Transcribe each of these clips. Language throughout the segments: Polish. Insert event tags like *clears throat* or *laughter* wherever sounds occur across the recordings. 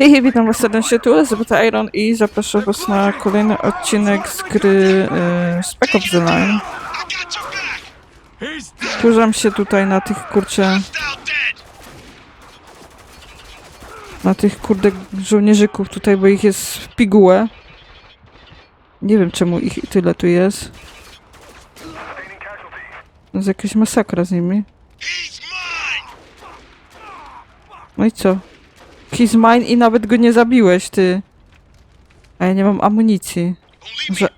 Hej, hej, witam was serdecznie, tu Elizabeth Iron i zapraszam was na kolejny odcinek z gry e, Spec Ops The Line. Wkurzam się tutaj na tych kurcze, na tych kurde żołnierzyków tutaj, bo ich jest w pigułę. Nie wiem czemu ich tyle tu jest. To jest jakaś masakra z nimi. No i co? He's mine i nawet go nie zabiłeś, ty. A ja nie mam amunicji. Że-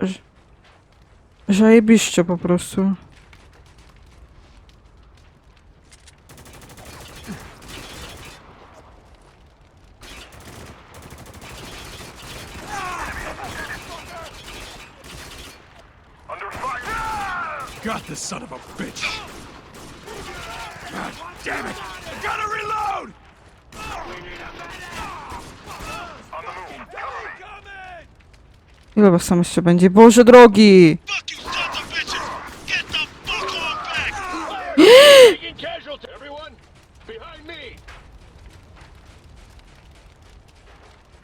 Zajebiście po prostu. Got the son of a bitch. God damn it! I gotta reload. Ile was tam jeszcze będzie? Boże drogi!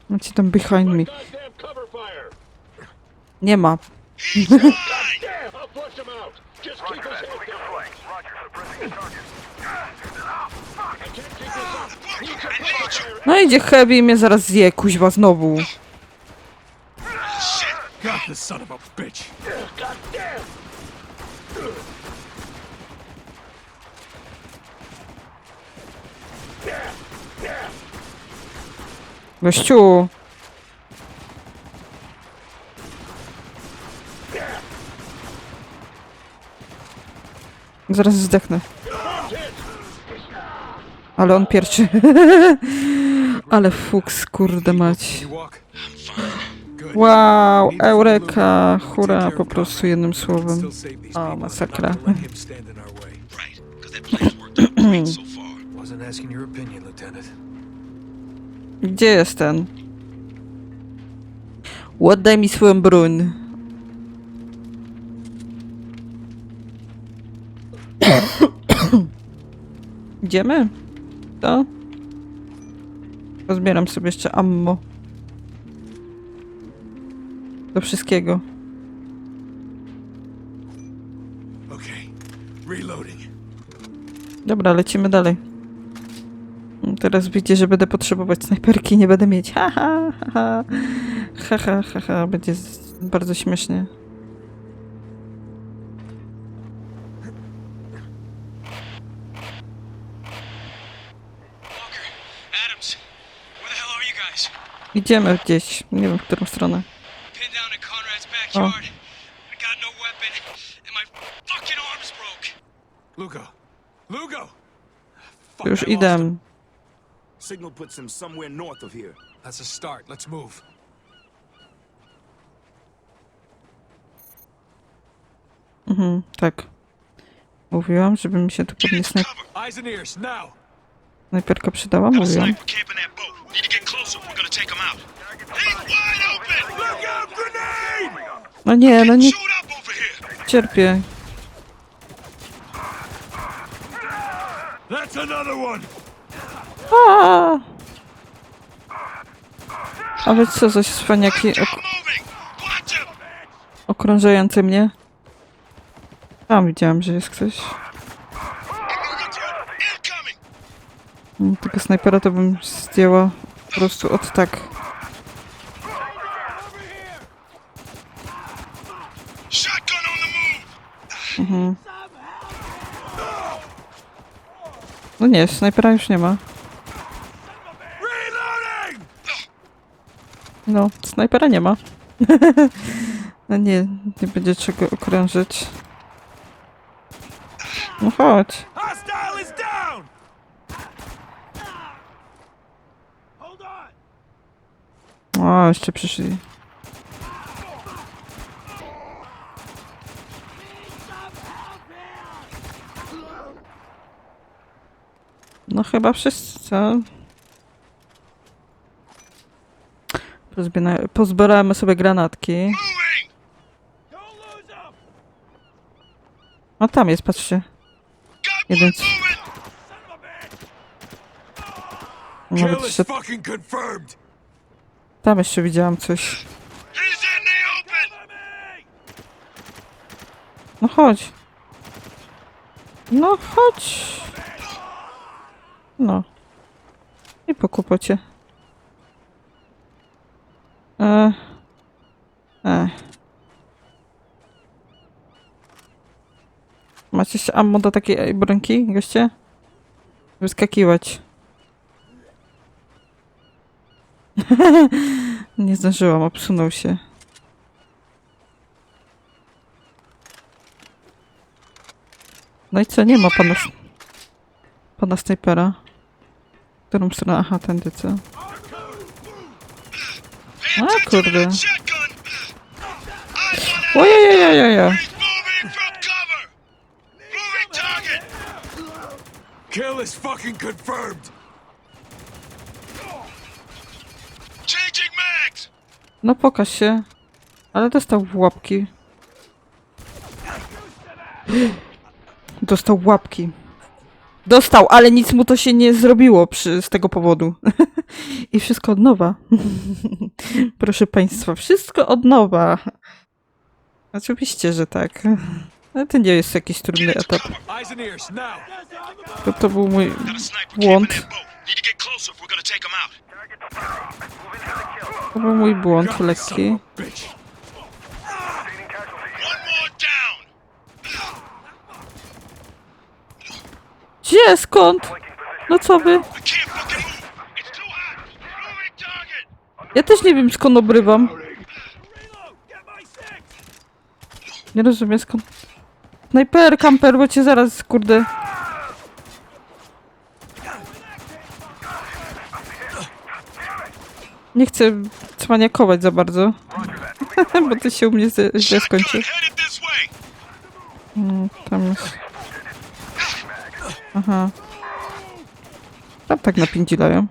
Macie tam behind me. Nie ma. *laughs* He's mine. Damn, I'll flush him out. Just keep his head down. I can't keep this up. Need your I cover need you. fire. No idzie Heavy i mnie zaraz zje, kuźwa, znowu. Shit! Got the son of a bitch. God damn. Gościu! Zaraz zdechnę. Ale on pierwszy. *laughs* Ale fuks, kurde mać. Wow, eureka, hura, po prostu jednym słowem. O, masakra. *clears throat* Gdzie jest ten? Oddaj mi swoją broń. *coughs* Idziemy? To? Pozbieram sobie jeszcze ammo. Do wszystkiego. Dobra, lecimy dalej. Teraz widzicie, że będę potrzebować snajperki, nie będę mieć. Ha, ha, ha, ha. Ha, ha, ha, ha. Będzie bardzo śmiesznie. Idziemy gdzieś. Nie wiem, w którą stronę. Got no. Lugo, Lugo. Już idę. Signal puts him somewhere north of here. That's a start. Let's move. Mhm, tak. Mówiłam, żeby mi się tu now. snajperka przydała. Mówiłam. No nie, no nie. cierpię. A! A. Wy co za cwaniaki ok okrążające mnie? Tam widziałam, że jest ktoś. Mm, Tego snajpera to bym zdjęła po prostu od tak. Move. No nie, snajpera już nie ma. No, snajpera nie ma. *laughs* No nie, nie będzie czego okrążyć. No chodź. Hostile is down. O, jeszcze przyszli. No chyba wszyscy, co? Pozbiera- Pozbieramy sobie granatki. A tam jest, patrzcie. Jeden. Nawet Kill is jeszcze fucking confirmed. Tam jeszcze widziałam coś. No chodź. No chodź. No. I po kłopocie. E. E. Macie jeszcze ammo do takiej brońki, goście? Wyskakiwać. *laughs* Nie zdążyłam, obsunął się. No i co, nie ma pana, pana snajpera? Którą stronę? Aha, tędy, co? A, kurde. Ojejejejeje! Kill is fucking confirmed. No pokaż się. Ale dostał w łapki. *gasps* Dostał łapki. Dostał, ale nic mu to się nie zrobiło przy, z tego powodu. *laughs* I wszystko od nowa. *laughs* Proszę państwa, wszystko od nowa. Oczywiście, że tak. *laughs* Ale to nie jest jakiś trudny etap. To, to był mój błąd. To był mój błąd lekki. Gdzie? Skąd? No co wy? Ja też nie wiem skąd obrywam. Nie rozumiem skąd. Snajper, kamper, bo cię zaraz, kurde. Nie chcę cwaniakować za bardzo. *laughs* bo to się u mnie źle skończy. Mm, Tam jest. Aha. Tam tak napindzilają.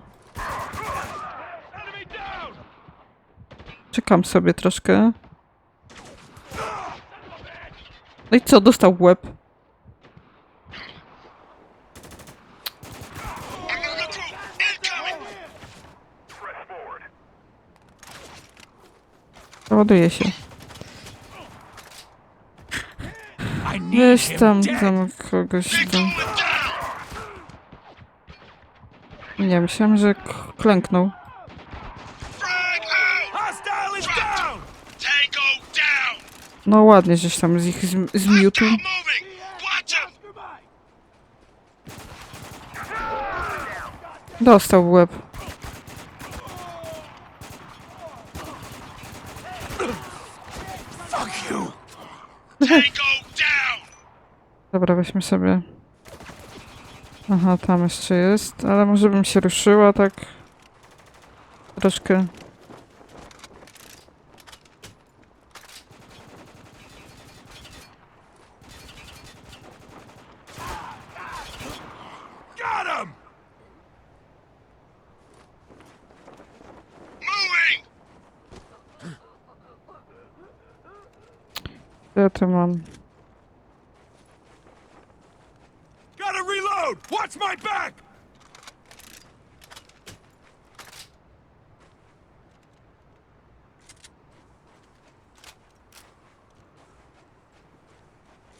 Czekam sobie troszkę. No i co? Dostał łeb. Ładuje się. Weź tam, tam kogoś tam. Nie, myślałem, że klęknął. No ładnie, żeś tam z ich zm- zmiótł. Dostał w łeb. Fuck you. Tango down! Dobra, weźmy sobie. Aha, tam jeszcze jest, ale może bym się ruszyła tak. Troszkę. Ja tu mam. Gotta reload. My back.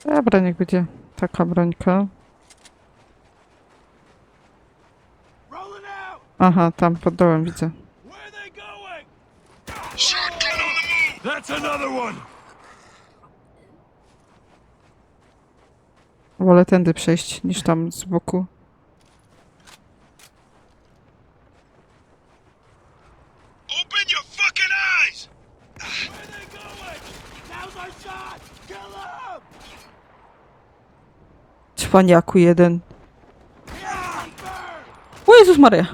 Dobra, niech będzie taka brońka. Aha, tam pod dołem widzę. Wolę tędy przejść niż tam z boku. Cwaniaku jeden. O Jezus Maria!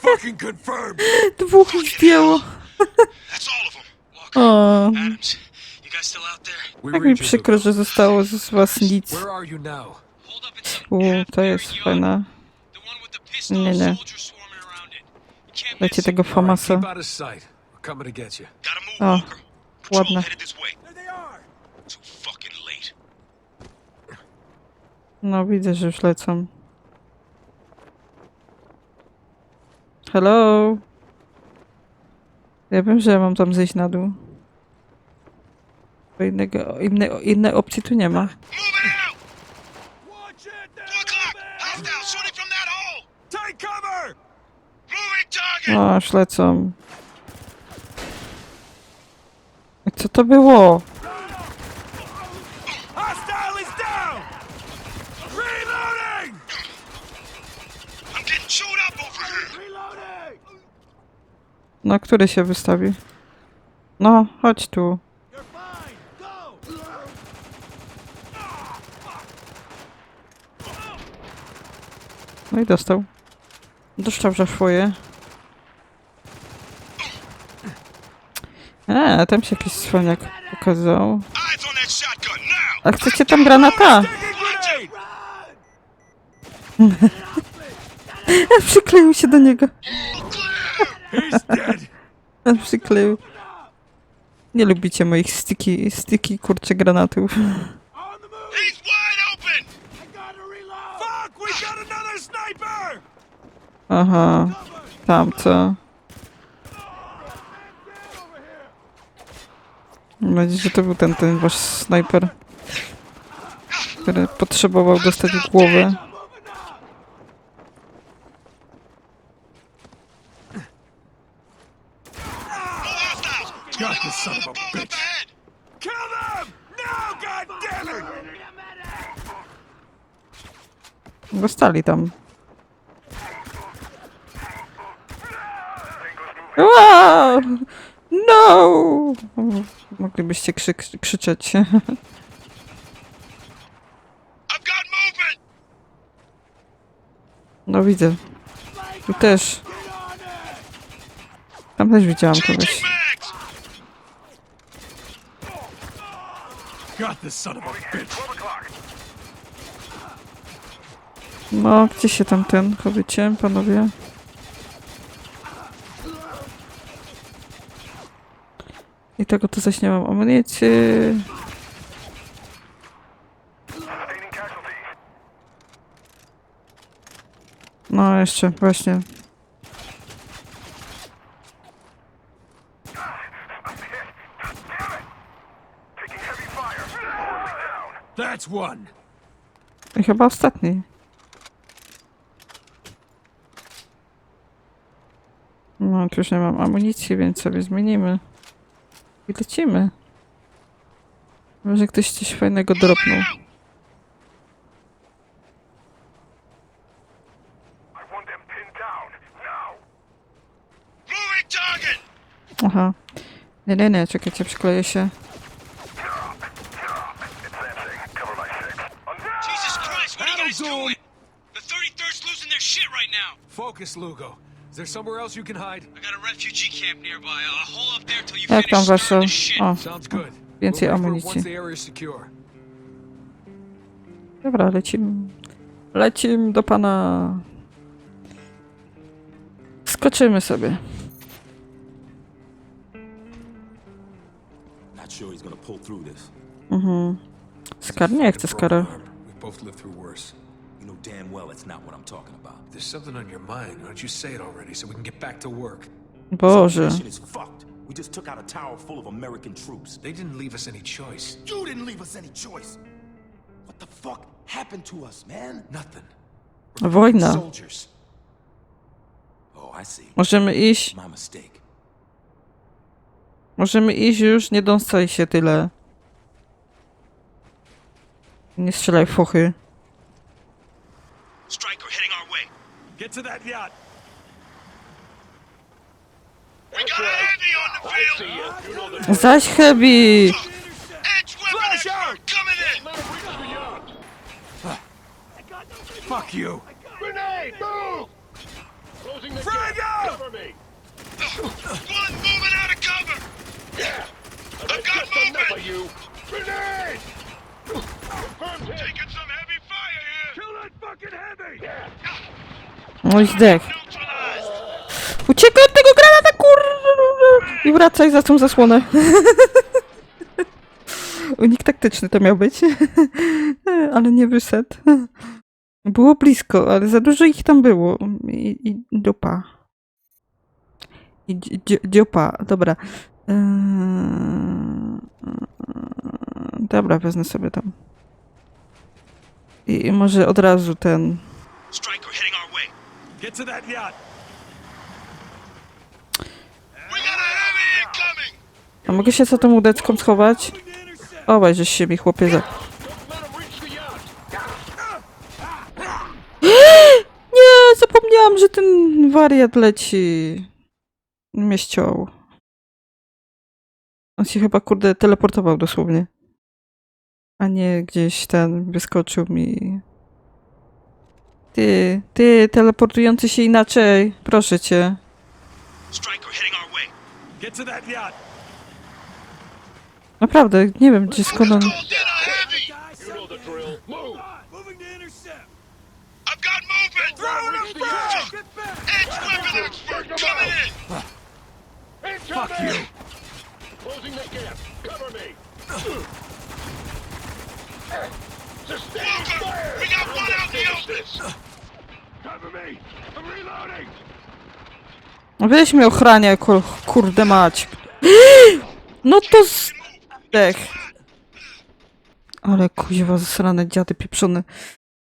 Fucking confirmed. Dwóch ich zdjęło. *laughs* O, tak mi przykro, że zostało z was nic. U, to jest fajna. Nie, nie. Dajcie tego Famasa. O, ładne. No, widzę, że już lecą. Hello? Ja wiem, że mam tam zejść na dół. Bo innego, inne, innej opcji tu nie ma. Chewed up over here! Reloading! No, który się wystawi? No, chodź tu. No i dostał. Dostał za swoje. A, tam się jakiś cwaniak pokazał. A chcecie tam granata? *laughs* Przykleił się do niego. *laughs* Przykleił. Nie lubicie moich sticky, sticky kurcze granatów. On the move! He's wide open! I gotta reload! Fuck! We got another sniper! Aha, tam co? Mam nadzieję, że to był ten, ten wasz snajper, który potrzebował dostać w głowę. Goddammit! Dostali tam. Wow! No! Moglibyście krzyk, krzyczeć. *laughs* I've got movement! No widzę. Tu też. Tam też widziałam kogoś. mags! Got this son of a bitch! No, gdzie się tam ten chowycie, panowie? I tego to zaś nie mam amunicji. No, jeszcze, właśnie. I chyba ostatni. No, tu już nie mam amunicji, więc sobie zmienimy. I lecimy. Może ktoś coś fajnego dropnął. Aha. Nie, nie, nie, czekajcie, przykleję się. Cover my six. Jesus Christ, what are you That'll guys do 'em. doing? The 33rd's losing their shit right now. Focus, Lugo. Is there somewhere else you can hide? I got a refugee camp nearby. I'll hole up there till you Jak tam finish wasze... the shit. O, Sounds good. Więcej We'll amunicji. Once the area is secure. dobra, lecimy. Lecimy do pana. Skoczymy sobie. Not sure he's gonna pull through this. Mhm. Skar nie chce skara. We've both lived through worse. You know damn well it's not what I'm talking about. If there's something on your mind, why don't you say it already so we can get back to work? Boże. Mission is fucked. We just took out a tower full of American troops. They didn't leave us any choice. You didn't leave us any choice. What the fuck happened to us, man? Nothing. Wojna. Soldiers. Oh, I see. Możemy iść. My mistake. Możemy iść już, nie dąsaj się tyle. Nie strzelaj w fochy. Striker heading our way. Get to that yacht. We got a heavy on the field. you. You know Zaś heavy! Edge weapon out! coming in. Let him reach the yacht. Fuck you. Grenade! Move! Closing the Frag out! Cover me. One moving out of cover. I've I've got movement. you. Grenade! Confirmed hit. Taking some No i zdech. Uciekaj od tego granata, kur... I wracaj za tą zasłonę. *laughs* Unik taktyczny to miał być. *laughs* ale nie wyszedł. Było blisko, ale za dużo ich tam było. I, i dupa. I dzi- dobra. Eee, Dobra, wezmę sobie tam. I może od razu ten. A mogę się za tą łódeczką schować? Obaj, żeś się mi chłopie za... *gasps* Nie, zapomniałam, że ten wariat leci. Mnie ściął. On się chyba, kurde, teleportował dosłownie. A nie gdzieś ten wyskoczył mi. Ty, ty, teleportujący się inaczej. Proszę cię. Naprawdę, nie wiem, gdzie skąd on... Fuck you. Closing the gap. Cover me. *clears throat* Walker, fire. we got mnie kurde mać. *gasps* No to zdech. Ale kuźwa, zasrane dziady pieprzone.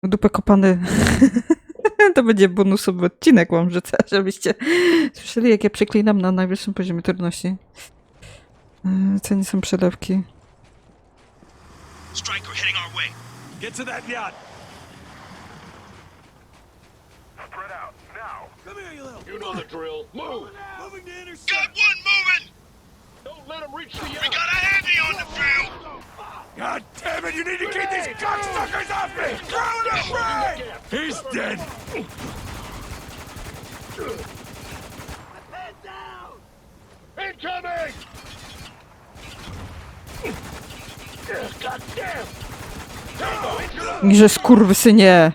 W Dupę kopany. *laughs* To będzie bonusowy odcinek, wam rzucę, żebyście słyszeli, jak ja przeklinam na najwyższym poziomie trudności. Co nie są przelewki. Striker heading our way. Get to that yacht. Spread out. Now. Come here, you little. You know the drill. Move. Moving to intercept! Got intercept. one moving! Don't let him reach the yacht! We got a heavy on the field! God damn it! You need to keep these cocksuckers off me! Throw it Closing the up, gap. He's dead. Niże skurwysynie!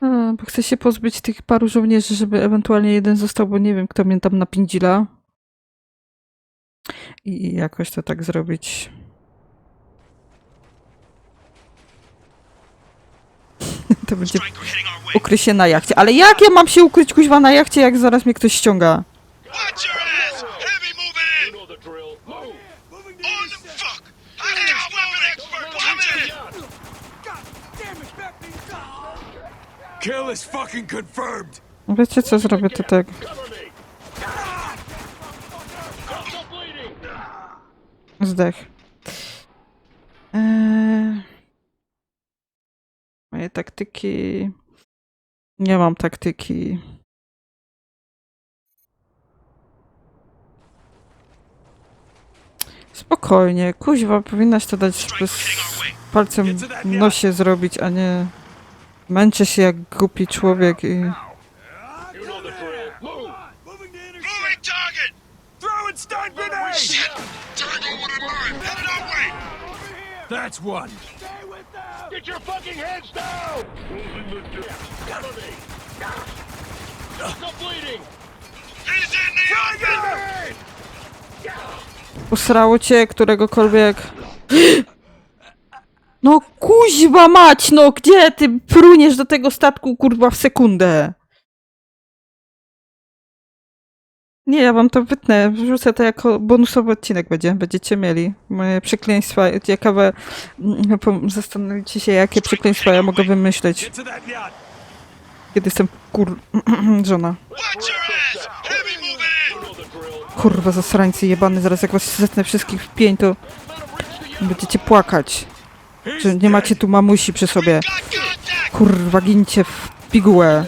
*laughs* Bo chcę się pozbyć tych paru żołnierzy, żeby ewentualnie jeden został, bo nie wiem, kto mnie tam napędzila. I jakoś to tak zrobić. *laughs* To będzie się na jachcie. Ale jak ja mam się ukryć kuźwa na jachcie, jak zaraz mnie ktoś ściąga? Watch your ass! Heavy You moving in! know the drill. Move. Moving to On the intercept. fuck! I've got weapon expert Don't let him reach coming the in! yacht. God damn it! Back these up. Kill. Wiecie co zrobię to tak. Zdech. Eee... Moje taktyki. Nie mam taktyki. Spokojnie, kuźwa, powinnaś to dać our way. palcem w nosie zrobić, a nie męczę się jak głupi człowiek i... That's one. Stay with them. Get your fucking heads down. Stop bleeding. He's in the! Usrało cię któregokolwiek. *gasps* *laughs* No kuźwa mać, no gdzie ty pruniesz do tego statku kurwa w sekundę? Nie, ja wam to wytnę, wrzucę to jako bonusowy odcinek będzie, będziecie mieli. Moje przekleństwa, ciekawe, mm, zastanowicie się jakie przekleństwa ja mogę wymyśleć, kiedy jestem kur... *clears throat* żona. Kurwa zasrańcy jebany, zaraz jak was zetnę wszystkich w pień, to będziecie płakać, Że nie macie tu mamusi przy sobie. Kurwa, gincie w pigułę.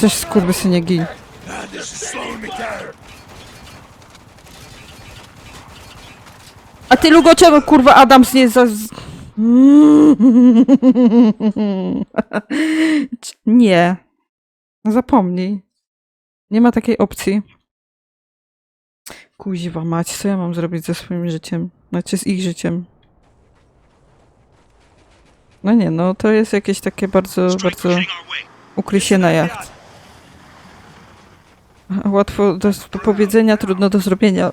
Też skurwysynie gin. A ty Lugo, czemu kurwa Adams nie za... *laughs* Nie. Zapomnij. Nie ma takiej opcji. Kuźwa mać, co ja mam zrobić ze swoim życiem? Znaczy z ich życiem. No nie, no to jest jakieś takie bardzo, bardzo ukrycie na jacht. Łatwo do, do powiedzenia, trudno do zrobienia.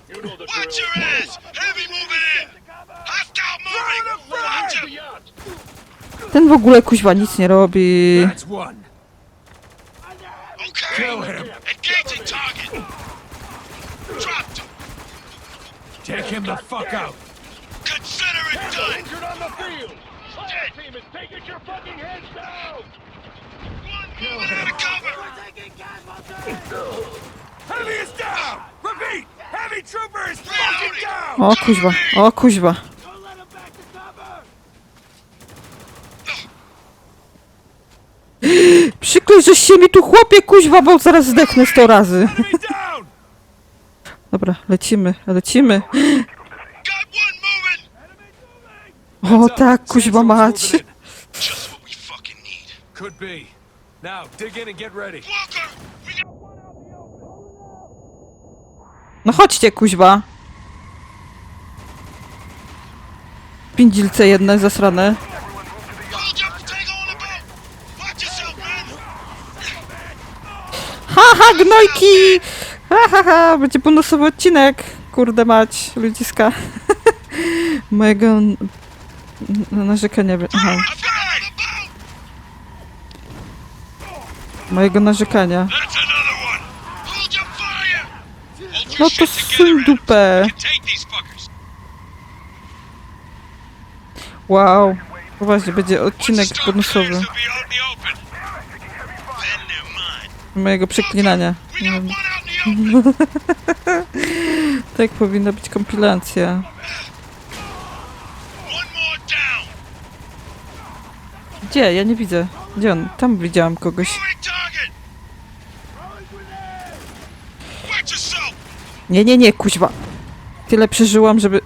Ten w ogóle kuźwa nic nie robi. Kill him! Take him the fuck out. Consider it done. Injured on the field. Fire team is taking your fucking heads down. One moving out of cover. Heavy is down. Repeat. Heavy trooper is fucking down. O kuźwa, o kuźwa. Przykryj, żeś się mi tu chłopie kuźwa, bo zaraz zdechnę sto razy. Dobra, lecimy, lecimy. O tak, kuźwa mać. Could be. Now dig in and get ready. No chodźcie kuźwa. Pindźilce jedne zasrane. Haha, gnojki! Ha, ha, ha, będzie bonusowy odcinek. Kurde mać, ludziska. *laughs* Mojego narzekania. Aha, mojego narzekania. No to suń dupę. Wow. Poważnie, będzie odcinek bonusowy. Mojego przeklinania. Nie wiem, *laughs* tak powinna być kompilacja. Gdzie? Ja nie widzę. Gdzie on? Tam widziałam kogoś. Nie, nie, nie, kuźwa. Tyle przeżyłam, żeby... *gasps*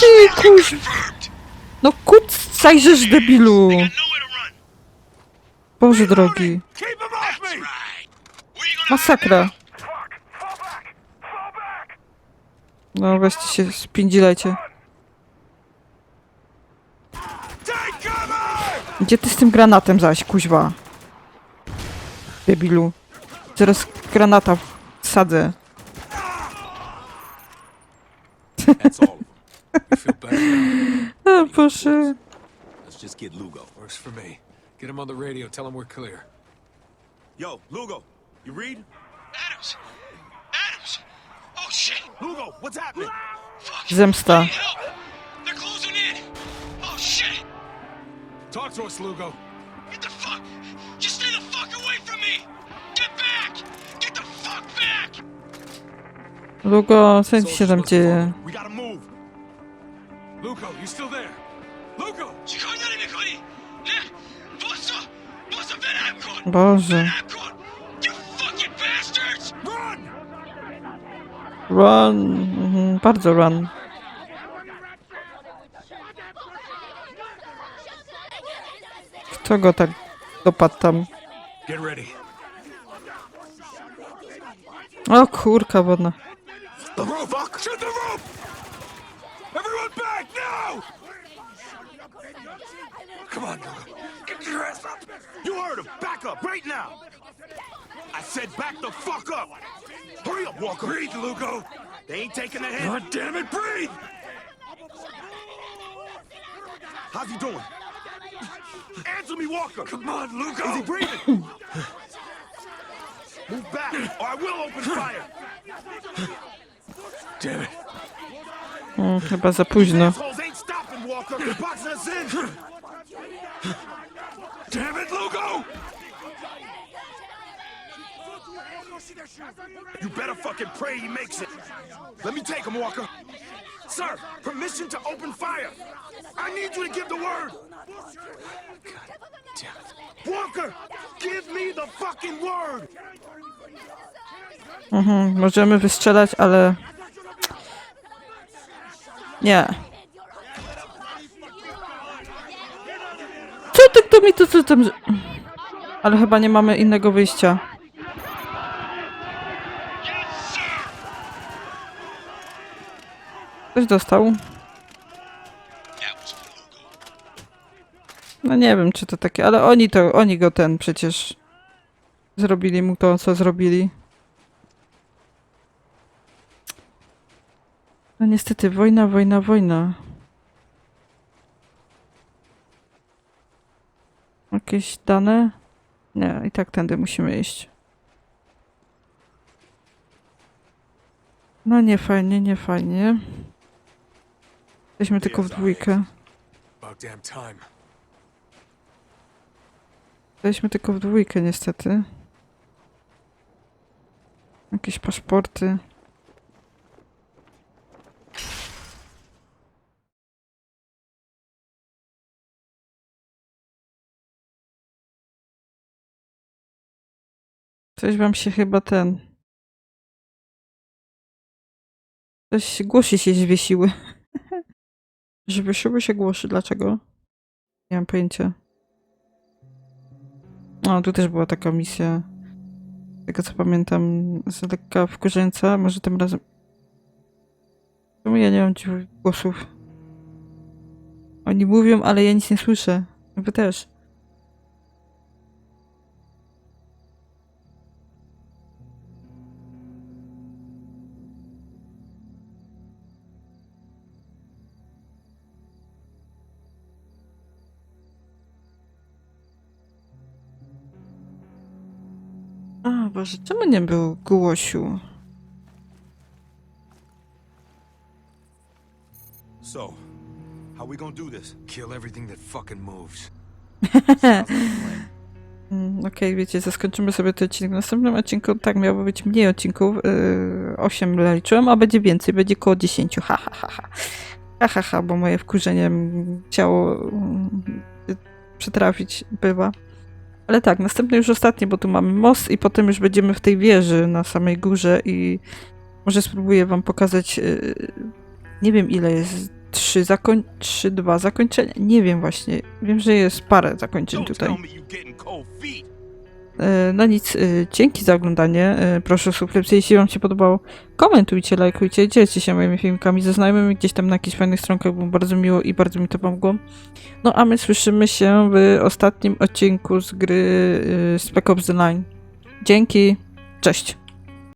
Ty, fucking kuź... confirmed. No kucajżesz, debilu. Boże drogi. Keep him off me. Right. Where you gonna Masakra. No weźcie się, spindzilajcie. Gdzie ty z tym granatem zaś, kuźwa? Debilu. Zaraz granata wsadzę. That's all of them. You feel better now? O Boże. Let's just get Lugo. Works for me. Get him on the radio. Tell him we're clear. Yo, Lugo, you read? Adams. Adams. Oh shit. Lugo, what's happening? Fuck. Zemsta. They're closing in. Oh shit. Talk to us, Lugo. Get the fuck. Just stay the fuck away from me. Get back. Get the fuck back. Lugo, co się tam dzieje? We gotta move. Lugo, you still there? Lugo. Çıkar Run. Mhm, bardzo run. Kto go tak dopadł tam? O kurka wodna. Come on. Get your ass up. You heard him! Back up, right now! I said back the fuck up! Hurry up, Walker! Breathe, Lugo. They ain't taking the hit! God damn it, breathe. How's he doing? Answer me, Walker! Come on, Lugo. Is he breathing? Move back, or I will open fire! Damn it. Mm, chyba za późno. Assholes ain't stopping, Walker! They're boxing us in! *laughs* You better fucking pray he makes it! Let me take him, Walker! Sir, permission to open fire! I need you to give the word! Walker! Give me the fucking word! Mhm, możemy wystrzelać, ale... Nie. Co ty, kto mi to, co tam... Ale chyba nie mamy innego wyjścia. Ktoś dostał? No nie wiem, czy to takie, ale oni to, oni go ten przecież... Zrobili mu to, co zrobili. No niestety, wojna, wojna, wojna. Jakieś dane? Nie, i tak tędy musimy iść. No nie fajnie, nie fajnie. Jesteśmy tylko w dwójkę. Jesteśmy tylko w dwójkę niestety. Jakieś paszporty. Coś wam się chyba ten. Coś głosi się zwiesiły. Zwiesiły się głosy. Dlaczego? Nie mam pojęcia. No, tu też była taka misja. Z tego co pamiętam, z lekka wkurzająca. Może tym razem. Czemu ja nie mam dziś głosów? Oni mówią, ale ja nic nie słyszę. Wy też. Boże, czemu nie był głosiu? So, how we gonna do this? Kill everything that fucking moves. *laughs* Mm, Okej, wiecie, zaskoczymy sobie ten odcinek. W następnym odcinku tak miało być mniej odcinków. Yy, 8 liczyłem, a będzie więcej, będzie koło 10. Ha, ha, ha, ha. Ha, ha, ha, bo moje wkurzenie chciało mm, przytrafić bywa. Ale tak, następny już ostatni, bo tu mamy most i potem już będziemy w tej wieży na samej górze i może spróbuję wam pokazać, yy, nie wiem ile jest, trzy, zakoń... trzy, dwa zakończenia? Nie wiem właśnie. Wiem, że jest parę zakończeń tutaj. No nic, e, dzięki za oglądanie. E, Proszę o subskrypcję, jeśli Wam się podobało. Komentujcie, lajkujcie, dzielcie się moimi filmikami ze znajomymi gdzieś tam na jakichś fajnych stronkach, było bardzo miło i bardzo mi to pomogło. No a my słyszymy się w ostatnim odcinku z gry e, Spec Ops The Line. Dzięki, cześć.